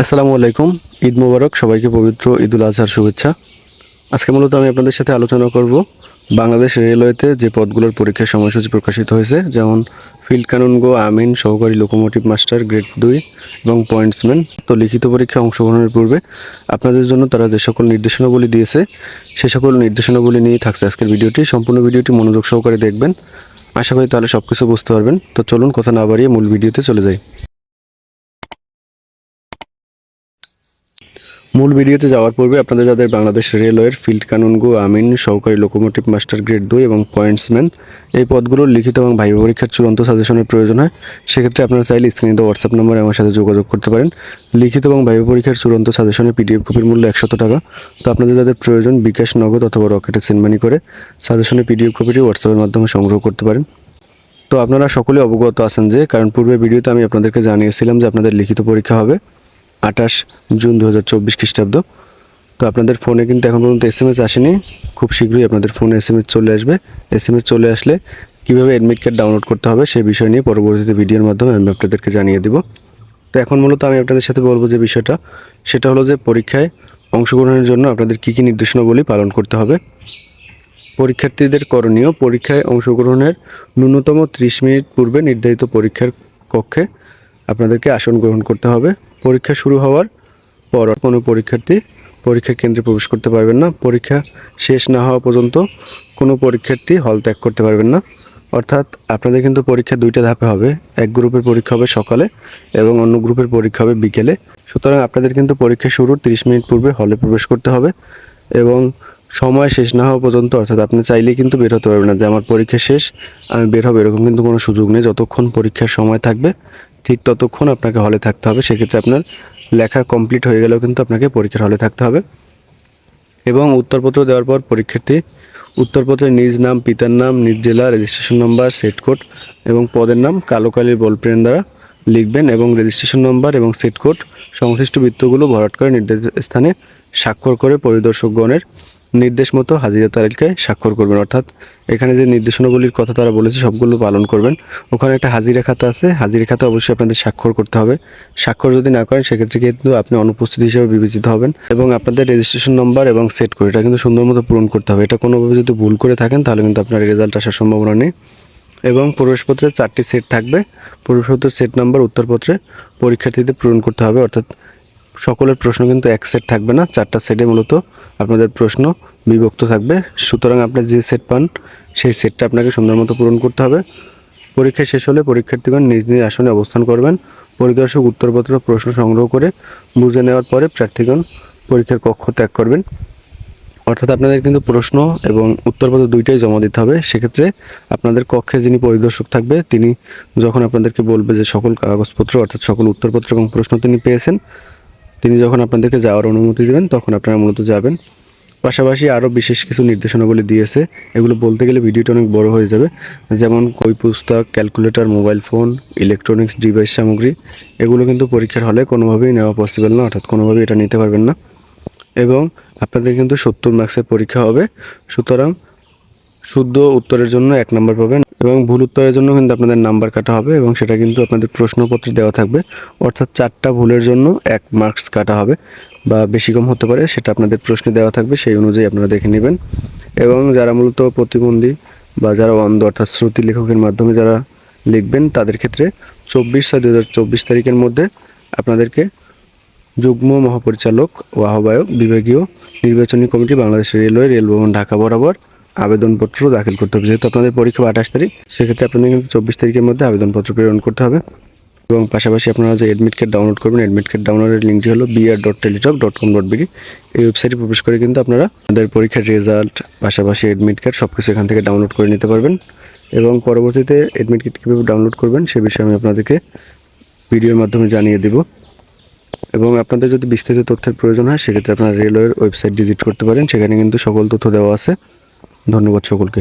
আসসালামু আলাইকুম, ঈদ মুবারক, সবাইকে পবিত্র ঈদুল আজহার শুভেচ্ছা। আজকে মূলত আমি আপনাদের সাথে আলোচনা করব বাংলাদেশ রেলওয়েতে যে পদগুলোর পরীক্ষার সময়সূচি প্রকাশিত হয়েছে, যেমন ফিল্ড কানুনগো আমিন, সহকারী লোকোমোটিভ মাস্টার, গ্রেড দুই এবং পয়েন্টসম্যান। তো লিখিত পরীক্ষায় অংশগ্রহণের পূর্বে আপনাদের জন্য তারা যে সকল নির্দেশনাবলী দিয়েছে, সে সকল নির্দেশনাবলী নিয়ে থাকছে আজকের ভিডিওটি। সম্পূর্ণ ভিডিওটি মনোযোগ সহকারে দেখবেন। আশা করি তাহলে সব কিছু বুঝতে পারবেন। তো চলুন কথা না বাড়িয়ে মূল ভিডিওতে চলে যাই। মূল ভিডিওতে যাওয়ার পূর্বে আপনাদের যাদের বাংলাদেশ রেলওয়ের ফিল্ড কানুনগো আমিন, সহকারী লোকোমোটিভ মাস্টার গ্রেড দুই এবং পয়েন্টসম্যান এই পদগুলোর লিখিত এবং ভাইবা পরীক্ষার চূড়ান্ত সাজেশনের প্রয়োজন হয়। সেক্ষেত্রে আপনারা চাইলে স্ক্রিনে দেওয়া হোয়াটসঅ্যাপ নম্বরে আমার সাথে যোগাযোগ করতে পারেন। লিখিত এবং ভাইবা পরীক্ষার চূড়ান্ত সাজেশনের পিডিএফ কপির মূল্য একশত টাকা। তো আপনাদের যাদের প্রয়োজন বিকাশ নগদ অথবা রকেটে সিনমানি করে সাজেশনের পিডিএফ কপিটি হোয়াটসঅ্যাপের মাধ্যমে সংগ্রহ করতে পারেন। তো আপনারা সকলে অবগত আছেন যে, কারণ পূর্বের ভিডিওতে আমি আপনাদেরকে জানিয়েছিলাম যে আপনাদের লিখিত পরীক্ষা হবে। আঠাশ জুন দু হাজার চব্বিশ খ্রিস্টাব্দ। তো আপনাদের ফোনে কিন্তু এখন পর্যন্ত এস এম এস আসেনি। খুব শীঘ্রই আপনাদের ফোনে এস এম এস চলে আসবে। এস এম এস চলে আসলে কীভাবে অ্যাডমিট কার্ড ডাউনলোড করতে হবে সেই বিষয় নিয়ে পরবর্তীতে ভিডিওর মাধ্যমে আমি আপনাদেরকে জানিয়ে দেব। তো এখন মূলত আমি আপনাদের সাথে বলব যে বিষয়টা, সেটা হলো যে পরীক্ষায় অংশগ্রহণের জন্য আপনাদের কী কী নির্দেশনাবলী পালন করতে হবে। পরীক্ষার্থীদের করণীয়, পরীক্ষায় অংশগ্রহণের ন্যূনতম ত্রিশ মিনিট পূর্বে নির্ধারিত পরীক্ষার কক্ষে আপনাদেরকে আসন গ্রহণ করতে হবে। পরীক্ষা শুরু হওয়ার পর কোনো পরীক্ষার্থী পরীক্ষা কেন্দ্রে প্রবেশ করতে পারবেন না। পরীক্ষা শেষ না হওয়া পর্যন্ত কোনো পরীক্ষার্থী হল ত্যাগ করতে পারবেন না। অর্থাৎ আপনাদের কিন্তু পরীক্ষা দুইটা ধাপে হবে। এক গ্রুপের পরীক্ষা হবে সকালে এবং অন্য গ্রুপের পরীক্ষা হবে বিকেলে। সুতরাং আপনাদের কিন্তু পরীক্ষা শুরুর তিরিশ মিনিট পূর্বে হলে প্রবেশ করতে হবে এবং সময় শেষ না হওয়া পর্যন্ত, অর্থাৎ আপনি চাইলেই কিন্তু বের হতে পারবেন না যে আমার পরীক্ষা শেষ, আমি বের হব, এরকম কিন্তু কোনো সুযোগ নেই। যতক্ষণ পরীক্ষার সময় থাকবে ঠিক ততক্ষণ আপনাকে হলে থাকতে হবে। সেক্ষেত্রে আপনার লেখা কমপ্লিট হয়ে গেলেও কিন্তু আপনাকে পরীক্ষার হলে থাকতে হবে। এবং উত্তরপত্র দেওয়ার পর পরীক্ষার্থী উত্তরপত্রে নিজ নাম, পিতার নাম, নিজ জেলা রেজিস্ট্রেশন নম্বর সেট কোড এবং পদের নাম কালো কালির বল পেন দ্বারা লিখবেন এবং রেজিস্ট্রেশন নম্বর এবং সেট কোড সংশ্লিষ্ট বৃত্তগুলো ভরাট করে নির্ধারিত স্থানে স্বাক্ষর করে পরিদর্শকগণের নির্দেশ মতো হাজিরা তালিকায় স্বাক্ষর করবেন। অর্থাৎ এখানে যে নির্দেশনাবলীর কথা তারা বলেছে, সবগুলো পালন করবেন। ওখানে একটা হাজিরা খাতা আছে। হাজিরা খাতা অবশ্যই আপনাদের স্বাক্ষর করতে হবে। স্বাক্ষর যদি না করেন, সেক্ষেত্রে কিন্তু আপনি অনুপস্থিত হিসেবে বিবেচিত হবেন এবং আপনাদের রেজিস্ট্রেশন নম্বর এবং সেট করে এটা কিন্তু সুন্দর মতো পূরণ করতে হবে। এটা কোনোভাবে যদি ভুল করে থাকেন, তাহলে কিন্তু আপনার রেজাল্ট আসার সম্ভাবনা নেই। এবং প্রবেশপত্রে চারটি সেট থাকবে। প্রবেশপত্রের সেট নাম্বার উত্তরপত্রে পরীক্ষার্থীদের পূরণ করতে হবে। অর্থাৎ সকলের প্রশ্ন কিন্তু এক সেট থাকবে না, চারটা সেটে মূলত আপনাদের প্রশ্ন বিভক্ত থাকবে। সুতরাং আপনি যে সেট পান, সেই সেটটা আপনাকে সুন্দর মতো পূরণ করতে হবে। পরীক্ষা শেষ হলে পরীক্ষার্থীগণ নিজ নিজ আসনে অবস্থান করবেন। পরিদর্শক উত্তরপত্র, প্রশ্ন সংগ্রহ করে বুঝে নেওয়ার পরে প্রার্থীগণ পরীক্ষার কক্ষ ত্যাগ করবেন। অর্থাৎ আপনাদের কিন্তু প্রশ্ন এবং উত্তরপত্র দুইটাই জমা দিতে হবে। সেক্ষেত্রে আপনাদের কক্ষে যিনি পরিদর্শক থাকবে, তিনি যখন আপনাদেরকে বলবে যে সকল কাগজপত্র, অর্থাৎ সকল উত্তরপত্র এবং প্রশ্ন তিনি পেয়েছেন তিনি যখন আপনাদেরকে যাওয়ার অনুমতি দেবেন, তখন আপনারা মূলত যাবেন। পাশাপাশি আরও বিশেষ কিছু নির্দেশনাবলী দিয়েছে। এগুলো বলতে গেলে ভিডিওটা অনেক বড় হয়ে যাবে। যেমন কই পুস্তক, calculator, mobile phone, electronics device সামগ্রী, এগুলো কিন্তু পরীক্ষার হলে কোনোভাবেই নেওয়া পসিবল না, অর্থাৎ কোনোভাবেই এটা নিতে পারবেন না। এবং আপনাদের কিন্তু সত্তর মার্কসের পরীক্ষা হবে। সুতরাং শুদ্ধ উত্তরের জন্য এক নম্বর পাবেন। এবং ভুল উত্তরের জন্য কিন্তু আপনাদের নাম্বার কাটা হবে এবং সেটা কিন্তু আপনাদের প্রশ্নপত্রে দেওয়া থাকবে। অর্থাৎ চারটা ভুলের জন্য এক মার্কস কাটা হবে বা বেশি কম হতে পারে, সেটা আপনাদের প্রশ্নে দেওয়া থাকবে, সেই অনুযায়ী আপনারা দেখে নেবেন। এবং যারা মূলত প্রতিবন্ধী বা যারা অন্ধ, অর্থাৎ শ্রুতি লেখকের মাধ্যমে যারা লিখবেন, তাদের ক্ষেত্রে চব্বিশ ছয় দু তারিখের মধ্যে আপনাদেরকে যুগ্ম মহাপরিচালক ও আহ্বায়ক বিভাগীয় নির্বাচনী কমিটি বাংলাদেশ রেলওয়ে রেলভবন ঢাকা বরাবর আবেদনপত্র দাখিল করতে হবে। যেহেতু আপনাদের পরীক্ষা আঠাশ তারিখ, সেক্ষেত্রে আপনাদের কিন্তু চব্বিশ তারিখের মধ্যে আবেদনপত্র প্রেরণ করতে হবে। এবং পাশাপাশি আপনারা যে অ্যাডমিট কার্ড ডাউনলোড করবেন অ্যাডমিট কার্ড ডাউনলোডের লিঙ্কটি হলো BR dot Teletalk dot com dot BD এই ওয়েবসাইটে প্রবেশ করে কিন্তু আপনারা আপনাদের পরীক্ষার রেজাল্ট পাশাপাশি অ্যাডমিট কার্ড সব কিছু এখান থেকে ডাউনলোড করে নিতে পারবেন। এবং পরবর্তীতে অ্যাডমিট কার্ড কীভাবে ডাউনলোড করবেন, সে বিষয়ে আমি আপনাদেরকে ভিডিওর মাধ্যমে জানিয়ে দেবো। এবং আপনাদের যদি বিস্তারিত তথ্যের প্রয়োজন হয়, সেক্ষেত্রে আপনারা রেলওয়ের ওয়েবসাইট ভিজিট করতে পারেন। সেখানে কিন্তু সকল তথ্য দেওয়া আছে। ধন্যবাদ সকলকে।